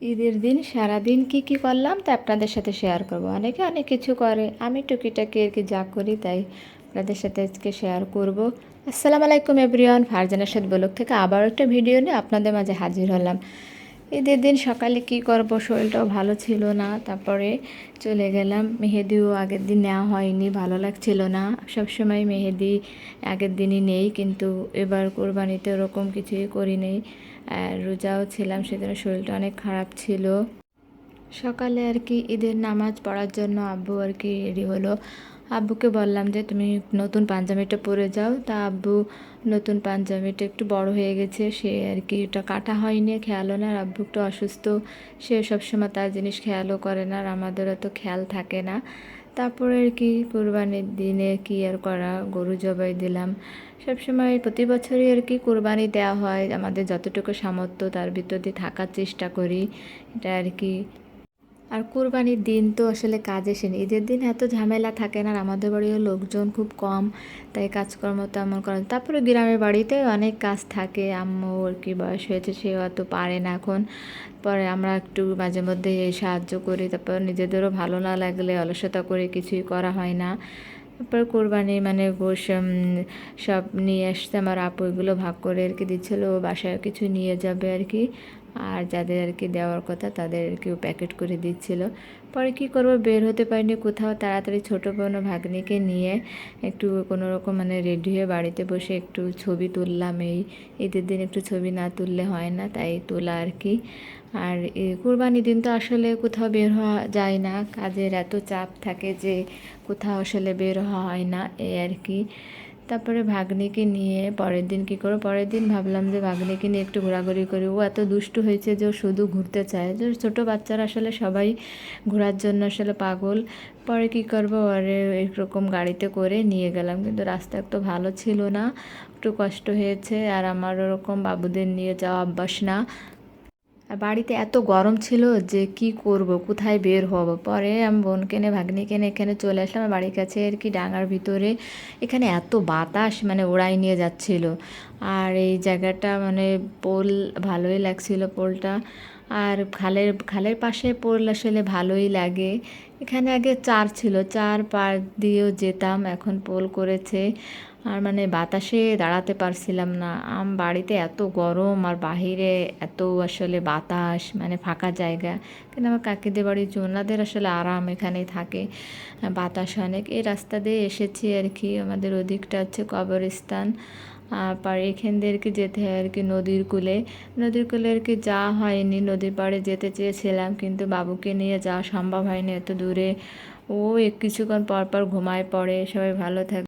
ঈদের দিন, সারাদিন কি কি করলাম তা আপনাদের সাথে শেয়ার করব। অনেকে অনেক কিছু করে, আমি টুকিটাকি আর কি যা করি তাই আপনাদের সাথে আজকে শেয়ার করব। আসসালামু আলাইকুম এভরিওয়ান ফারজানের সাথে ব্লগ থেকে আবার একটা ভিডিও নিয়ে আপনাদের মাঝে হাজির হলাম। ঈদের দিন সকালে কি করব? শরীরটাও ভালো ছিল না। তারপরে চলে গেলাম। মেহেদিও আগের দিন নেওয়া হয়নি, ভালো লাগছিল না। সবসময় মেহেদি আগের দিনই নেই, কিন্তু এবার কোরবানিতে ওরকম কিছুই করিনি। আর রোজাও ছিলাম সেদিন শরীরটা অনেক খারাপ ছিল। সকালে আর কি ঈদের নামাজ পড়ার জন্য আব্বু আর কি রেডি হলো। আব্বুকে বললাম যে, তুমি নতুন পাঞ্জাবিটা পরে যাও। তা আব্বু নতুন পাঞ্জাবিটা একটু বড় হয়ে গেছে, সে আর কি ওটা কাটা হয়নি, খেয়ালও না। আর আব্বু একটু অসুস্থ, সে সবসময় তার জিনিস খেয়ালও করে না, আর আমাদেরও তো খেয়াল থাকে না। তারপরে আর কি কোরবানির দিনে কি আর করা, গরু জবাই দিলাম। সবসময় প্রতি বছরই আর কি কোরবানি দেওয়া হয়। আমাদের যতটুকু সামর্থ্য, তার ভিতর দিয়ে থাকার চেষ্টা করি। এটা আর কি আর কোরবানির দিন তো আসলে কাজে সেন ঈদের দিন এত ঝামেলা থাকে না আর আমাদের বাড়িও লোকজন খুব কম, তাই কাজকর্ম তেমন করেন তারপরে গ্রামের বাড়িতে অনেক কাজ থাকে, আম্মু আর কি বয়স হয়েছে সে অত পারে না এখন। পরে আমরা একটু মাঝে মধ্যে সাহায্য করি, তারপর নিজেদেরও ভালো না লাগলে অলসতা করে কিছুই করা হয় না। তারপর কোরবানি মানে গোশ সব নিয়ে আসতে আমার আপু এগুলো ভাগ করে আর কি দিচ্ছিল বাসায় কিছু নিয়ে যাবে আর কি। আর যাদের আর কি দেওয়ার কথা তাদের আর কি প্যাকেট করে দিচ্ছিল। পরে কি করব, বের হতে পারিনি কোথাও। তাড়াতাড়ি ছোটো কোনো ভাগ্নিকে নিয়ে একটু কোনো রকম মানে রেডি হয়ে বাড়িতে বসে একটু ছবি তুললাম। এই ঈদের দিন একটু ছবি না তুললে হয় না, তাই তোলা আর কি। আর কুরবানি দিন তো আসলে কোথাও বের হওয়া যায় না। কাজের এত চাপ থাকে যে কোথাও আসলে বের হওয়া হয় না এই আর কি। তারপরে ভাগ্নিকে নিয়ে পরের দিন কী করো পরের দিন ভাবলাম যে ভাগ্নিকে নিয়ে একটু ঘোরাঘুরি করি। ও এত দুষ্টু হয়েছে যে শুধু ঘুরতে চায়। যে ছোটো বাচ্চারা আসলে সবাই ঘোরার জন্য আসলে পাগল। পরে কী করব? আরে এরকম গাড়িতে করে নিয়ে গেলাম। কিন্তু রাস্তা একটু ভালো ছিল না। একটু কষ্ট হয়েছে। আর আমার ওরকম বাবুদের নিয়ে যাওয়া অভ্যাস না। আর বাড়িতে এত গরম ছিল যে কি করব, কোথায় বের হব? পরে আমি বোনকে নিয়ে, ভাগ্নিকে নিয়ে এখানে চলে আসলাম। বাড়ির কাছে আর কি ডাঙার ভিতরে এখানে এত বাতাস মানে ওড়াই নিয়ে যাচ্ছিল। আর এই জায়গাটা মানে পোল ভালোই লাগছিল পোলটা। আর খালের খালের পাশে পোল আসলে ভালোই লাগে। এখানে আগে চার ছিল, চার পার দিয়েও যেতাম। এখন পোল করেছে। আর মানে বাতাসে দাঁড়াতে পারছিলাম না। আম বাড়িতে এত গরম আর বাহিরে এত আসলে বাতাস মানে ফাঁকা জায়গা। কিন্তু আমার কাকিদের বাড়ির ওনাদের আসলে আরাম এখানেই থাকে। বাতাস অনেক। এই রাস্তা দিয়ে এসেছি আর কি। আমাদের ওদিকটা হচ্ছে কবরস্থান। আর এখান দিয়ে যেতে হয় আর কি নদীর কূলে। নদীর কূলে আর কি যাওয়া হয়নি। নদীর পাড়ে যেতে চেয়েছিলাম কিন্তু বাবুকে নিয়ে যাওয়া সম্ভব হয়নি এত দূরে। ও কিছুক্ষণ পর পর ঘুমায় পড়ে। সবাই ভালো থাকে